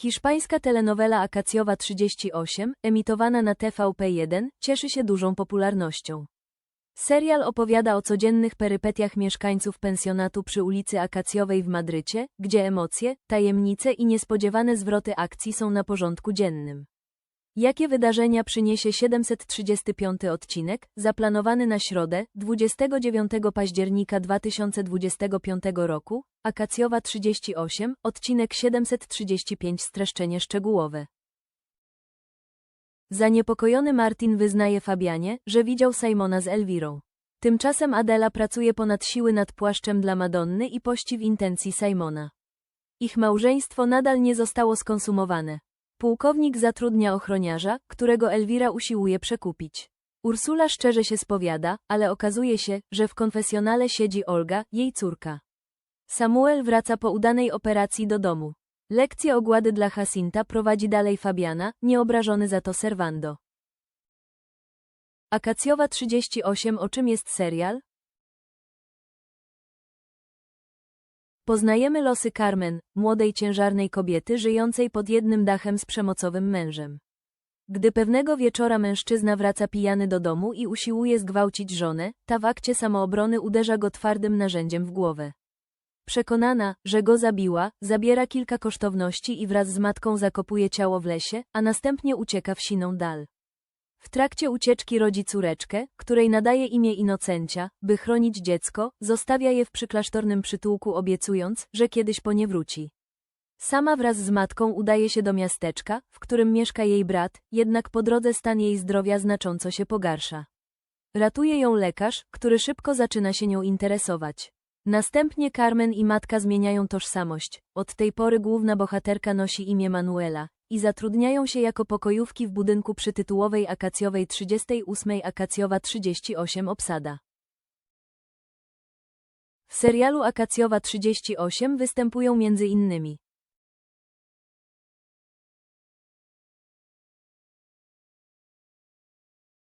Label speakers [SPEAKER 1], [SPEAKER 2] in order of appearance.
[SPEAKER 1] Hiszpańska telenowela Akacjowa 38, emitowana na TVP1, cieszy się dużą popularnością. Serial opowiada o codziennych perypetiach mieszkańców pensjonatu przy ulicy Akacjowej w Madrycie, gdzie emocje, tajemnice i niespodziewane zwroty akcji są na porządku dziennym. Jakie wydarzenia przyniesie 735 odcinek, zaplanowany na środę, 29 października 2025 roku, Akacjowa 38, odcinek 735 streszczenie szczegółowe. Zaniepokojony Martin wyznaje Fabianie, że widział Simona z Elwirą. Tymczasem Adela pracuje ponad siły nad płaszczem dla Madonny i pości w intencji Simona. Ich małżeństwo nadal nie zostało skonsumowane. Pułkownik zatrudnia ochroniarza, którego Elwira usiłuje przekupić. Ursula szczerze się spowiada, ale okazuje się, że w konfesjonale siedzi Olga, jej córka. Samuel wraca po udanej operacji do domu. Lekcję ogłady dla Jacinta prowadzi dalej Fabiana, nieobrażony za to Servando. Akacjowa 38 O czym jest serial? Poznajemy losy Carmen, młodej ciężarnej kobiety żyjącej pod jednym dachem z przemocowym mężem. Gdy pewnego wieczora mężczyzna wraca pijany do domu i usiłuje zgwałcić żonę, ta w akcie samoobrony uderza go twardym narzędziem w głowę. Przekonana, że go zabiła, zabiera kilka kosztowności i wraz z matką zakopuje ciało w lesie, a następnie ucieka w siną dal. W trakcie ucieczki rodzi córeczkę, której nadaje imię Inocencia, by chronić dziecko, zostawia je w przyklasztornym przytułku obiecując, że kiedyś po nie wróci. Sama wraz z matką udaje się do miasteczka, w którym mieszka jej brat, jednak po drodze stan jej zdrowia znacząco się pogarsza. Ratuje ją lekarz, który szybko zaczyna się nią interesować. Następnie Carmen i matka zmieniają tożsamość. Od tej pory główna bohaterka nosi imię Manuela i zatrudniają się jako pokojówki w budynku przytytułowej Akacjowej 38 Akacjowa 38 obsada. W serialu Akacjowa 38 występują między innymi